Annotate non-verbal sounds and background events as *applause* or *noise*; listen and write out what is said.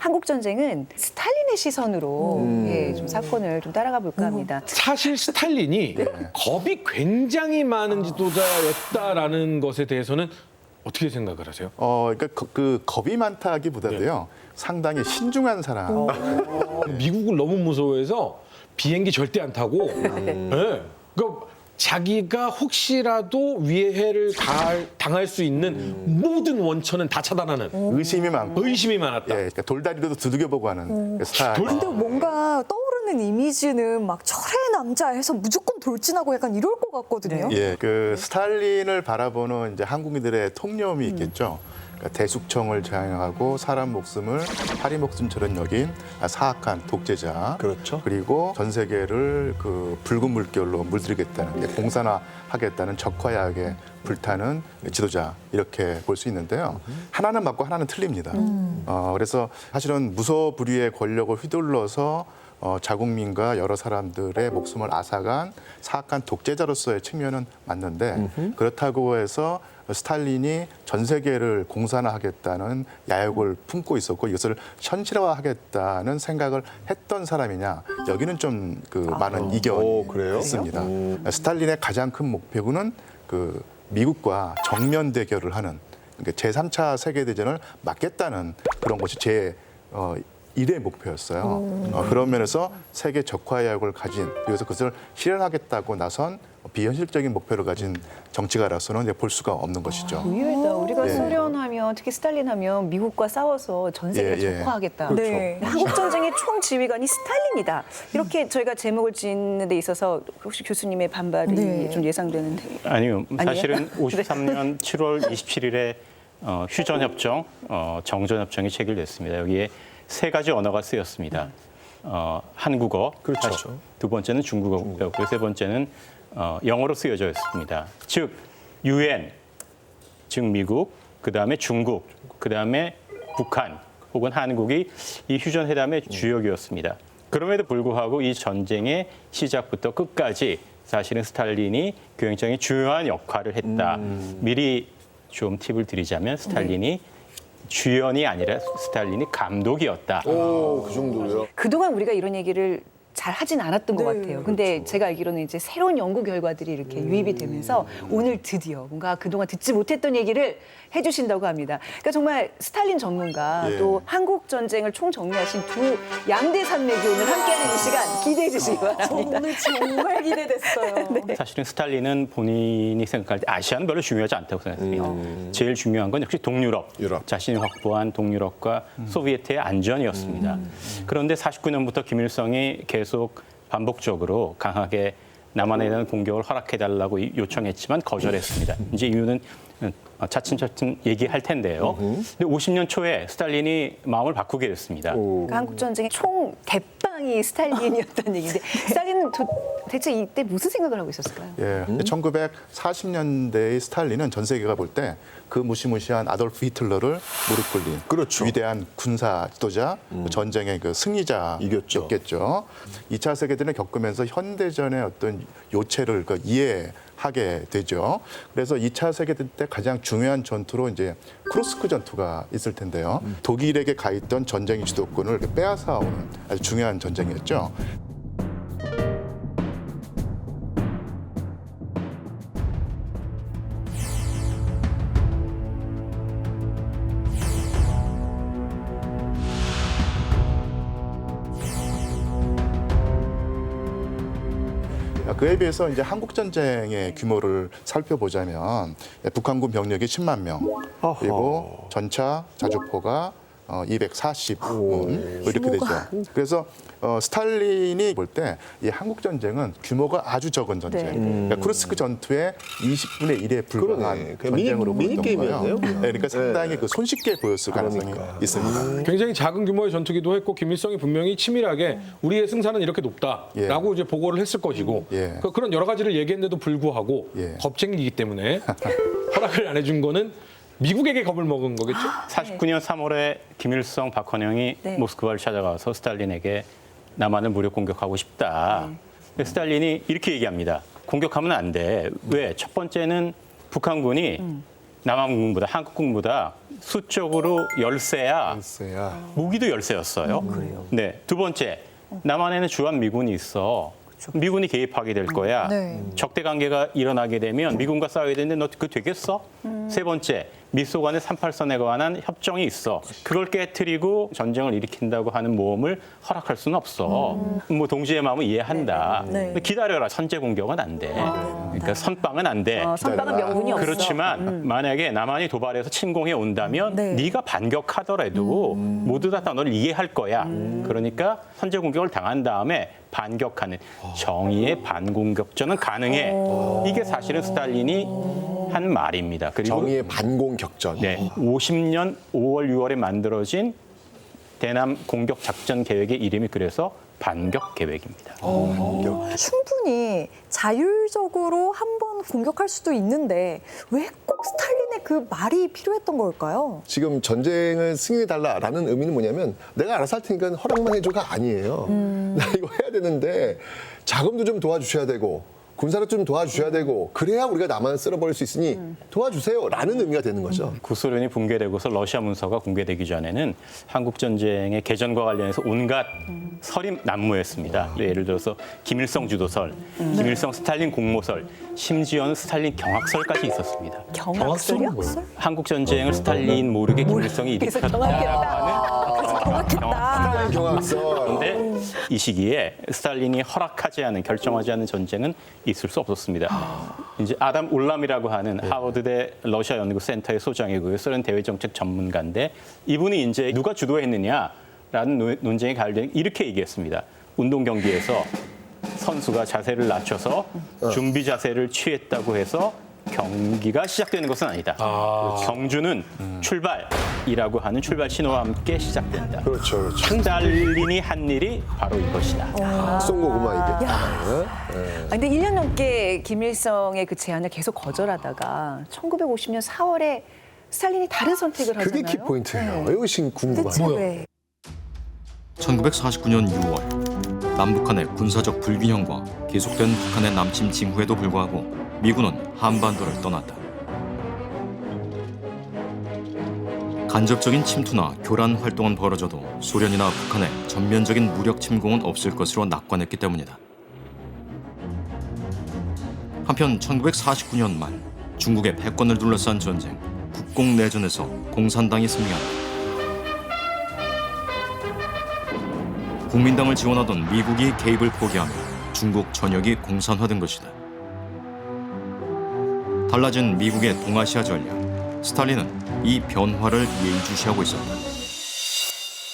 한국 전쟁은 스탈린의 시선으로 예, 좀 사건을 좀 따라가 볼까 합니다. 사실 스탈린이 겁이 굉장히 많은 지도자였다라는 것에 대해서는 어떻게 생각을 하세요? 어, 그러니까 그, 그 겁이 많다기보다도요. 상당히 신중한 사람. 미국을 너무 무서워해서 비행기 절대 안 타고 예. 그러니까 자기가 혹시라도 위해를 가할- 당할 수 있는 모든 원천은 다 차단하는 의심이 많고. 의심이 많았다. 예, 그러니까 돌다리로도 두들겨보고 하는 그 스타일. 돌- 근데 뭔가 떠오르는 이미지는 막 철의 남자 해서 무조건 돌진하고 약간 이럴 것 같거든요. 예, 그 스탈린을 바라보는 이제 한국인들의 통념이 있겠죠. 그러니까 대숙청을 장악하고 사람 목숨을 파리 목숨처럼 여긴 사악한 독재자. 그렇죠. 그리고 전 세계를 그 붉은 물결로 물들이겠다는 게 공산화하겠다는 적화야하게 불타는 지도자 이렇게 볼 수 있는데요. 하나는 맞고 하나는 틀립니다. 어, 그래서 사실은 무소불위의 권력을 휘둘러서 어, 자국민과 여러 사람들의 목숨을 앗아간 사악한 독재자로서의 측면은 맞는데 그렇다고 해서 스탈린이 전 세계를 공산화하겠다는 야욕을 품고 있었고 이것을 현실화하겠다는 생각을 했던 사람이냐 여기는 좀그 많은 이견이 오? 있습니다. 스탈린의 가장 큰 목표는 그 미국과 정면 대결을 하는 그러니까 제3차 세계 대전을 막겠다는 그런 것이 제 어, 일의 목표였어요. 어, 그런 면에서 세계 적화야욕을 가진 그래서 그것을 실현하겠다고 나선 비현실적인 목표를 가진 정치가라서는 이제 볼 수가 없는 것이죠. 의외다. 우리가 예. 소련하면 특히 스탈린하면 미국과 싸워서 전 세계를 예, 예. 적화하겠다. 그렇죠. 네. 한국 전쟁의 총 지휘관이 스탈린이다. 이렇게 저희가 제목을 짓는 데 있어서 혹시 교수님의 반발이 네. 좀 예상되는데. 아니요. 아니에요? 사실은 53년 7월 27일에 어, 휴전협정, 어, 정전협정이 체결됐습니다. 여기에 세 가지 언어가 쓰였습니다. 어, 한국어, 그렇죠. 두 번째는 중국어였고요. 세 번째는 어, 영어로 쓰여져 있습니다. 즉, UN, 즉 미국, 그 다음에 중국, 그 다음에 북한 혹은 한국이 이 휴전 회담의 주역이었습니다. 그럼에도 불구하고 이 전쟁의 시작부터 끝까지 사실은 스탈린이 굉장히 중요한 역할을 했다. 미리 좀 팁을 드리자면 스탈린이 주연이 아니라 스탈린이 감독이었다. 오, 그 정도로요? 그동안 우리가 이런 얘기를 잘 하진 않았던 것 네, 같아요. 근데 제가 알기로는 이제 새로운 연구 결과들이 이렇게 유입이 되면서 오늘 드디어 뭔가 그동안 듣지 못했던 얘기를 해주신다고 합니다. 그러니까 정말 스탈린 전문가 예. 또 한국 전쟁을 총 정리하신 두 양대 산맥이 오늘 함께하는 이 시간 기대해 주시기 저 바랍니다. 오늘 정말 기대됐어요. *laughs* 사실은 스탈린은 본인이 생각할 때 아시아는 별로 중요하지 않다고 생각했습니다. 제일 중요한 건 역시 동유럽, 유럽. 자신이 확보한 동유럽과 소비에트의 안전이었습니다. 그런데 49년부터 김일성이 계속 반복적으로 강하게 남한에 대한 공격을 허락해달라고 이- 요청했지만 거절했습니다. 이제 이유는 어, 차츰차츰 얘기할 텐데요. 근데 50년 초에 스탈린이 마음을 바꾸게 됐습니다. 그러니까 한국 전쟁의 총대 빵이 스탈린이었다는 얘기인데 *laughs* 스탈린은 도, 대체 이때 무슨 생각을 하고 있었을까요? 예, 1940년대의 스탈린은 전 세계가 볼 때 그 무시무시한 아돌프 히틀러를 무릎 꿇린 그렇죠. 위대한 군사 지도자, 그 전쟁의 그 승리자였겠죠. 이겼죠. 2차 세계대전을 겪으면서 현대전의 어떤 요체를 그 이해 하게 되죠. 그래서 2차 세계대전 때 가장 중요한 전투로 이제 크로스크 전투가 있을 텐데요. 독일에게 가 있던 전쟁의 주도권을 이렇게 빼앗아 오는 아주 중요한 전쟁이었죠. 그에 비해서 이제 한국 전쟁의 규모를 살펴보자면 북한군 병력이 10만 명 그리고 전차 자주포가 어, 240문 이렇게 되죠. 그래서 어, 스탈린이 볼 때 이 한국 전쟁은 규모가 아주 적은 전쟁. 네. 그러니까 쿠르스크 전투의 20분의 1에 불과한 그러네. 미니- 전쟁으로 미니 보였던 거예요. 네, 그러니까 상당히 그 손쉽게 보였을 가능성이 그러니까. 있습니다. 굉장히 작은 규모의 전투기도 했고 김일성이 분명히 치밀하게 우리의 승산은 이렇게 높다라고 이제 보고를 했을 것이고 예. 그- 그런 여러 가지를 얘기했는데도 불구하고 예. 겁쟁이기 때문에 *laughs* 허락을 안 해준 거는 미국에게 겁을 먹은 거겠죠? 49년 3월에 김일성, 박헌영이 네. 모스크바를 찾아가서 스탈린에게 남한을 무력 공격하고 싶다. 근데 스탈린이 이렇게 얘기합니다. 공격하면 안 돼. 왜? 첫 번째는 북한군이 남한국보다 한국국보다 수적으로 열세야 글쎄야. 무기도 열세였어요. 네. 두 번째, 남한에는 주한 미군이 있어. 미군이 개입하게 될 거야. 네. 적대 관계가 일어나게 되면 미군과 싸워야 되는데 너 그거 되겠어? 세 번째, 미소 간의 38선에 관한 협정이 있어. 그걸 깨뜨리고 전쟁을 일으킨다고 하는 모험을 허락할 수는 없어. 뭐 동지의 마음은 이해한다. 네. 근데 기다려라. 선제 공격은 안 돼. 그러니까 선빵은 안 돼. 어, 선빵은 명분이 없어. 그렇지만 만약에 남한이 도발해서 침공해 온다면 네. 네. 가 반격하더라도 모두 다 너를 이해할 거야. 그러니까 선제 공격을 당한 다음에 반격하는 정의의 반공격전은 가능해. 이게 사실은 스탈린이 한 말입니다. 그리고 정의의 반공 격전. 네, 50년 5월 6월에 만들어진 대남 공격 작전 계획의 이름이 그래서 반격 계획입니다. 충분히 자율적으로 한 번 공격할 수도 있는데 왜 꼭 스탈린의 그 말이 필요했던 걸까요? 지금 전쟁을 승인해 달라라는 의미는 뭐냐면 내가 알아서 할 테니까 허락만 해줘가 아니에요. *laughs* 나 이거 해야 되는데 자금도 좀 도와주셔야 되고 군사력 좀 도와주셔야 되고 그래야 우리가 남한을 쓸어버릴 수 있으니 도와주세요라는 의미가 되는 거죠. 구소련이 붕괴되고서 러시아 문서가 공개되기 전에는 한국 전쟁의 개전과 관련해서 온갖 설이 난무했습니다. 예를 들어서 김일성 주도설, 김일성 스탈린 공모설, 심지어는 스탈린 경악설까지 있었습니다. 경악설이요? 한국 전쟁을 스탈린 모르게 김일성이 그래서 일으켰다. 경악했다. 경악했다. 경악설. 그런데 이 시기에 스탈린이 허락하지 않은 결정하지 않은 전쟁은 있을 수 없었습니다. 이제 아담 울람이라고 하는 하버드대 러시아 연구 센터의 소장이고요. 소련 대외 정책 전문가인데 이분이 이제 누가 주도했느냐라는 노- 논쟁이 가열되는 이렇게 얘기했습니다. 운동 경기에서 선수가 자세를 낮춰서 준비 자세를 취했다고 해서 경기가 시작되는 것은 아니다. 경주는 출발 이라고 하는 출발 신호와 함께 시작된다. 그렇죠, 그렇죠. 스탈린이 한 일이 바로 이것이다. 쏜 거구만 이게. 아, 근데 1년 넘게 김일성의 그 제안을 계속 거절하다가 1950년 4월에 스탈린이 다른 선택을 하잖아요. 그게 키포인트예요. 이것이 도대체 궁금하네요. 왜? 1949년 6월 남북한의 군사적 불균형과 계속된 북한의 남침 징후에도 불구하고 미군은 한반도를 떠났다. 간접적인 침투나 교란 활동은 벌어져도 소련이나 북한의 전면적인 무력 침공은 없을 것으로 낙관했기 때문이다. 한편 1949년 말 중국의 패권을 둘러싼 전쟁 국공내전에서 공산당이 승리한다. 국민당을 지원하던 미국이 개입을 포기하며 중국 전역이 공산화된 것이다. 달라진 미국의 동아시아 전략, 스탈린은 이 변화를 예의주시하고 있었다.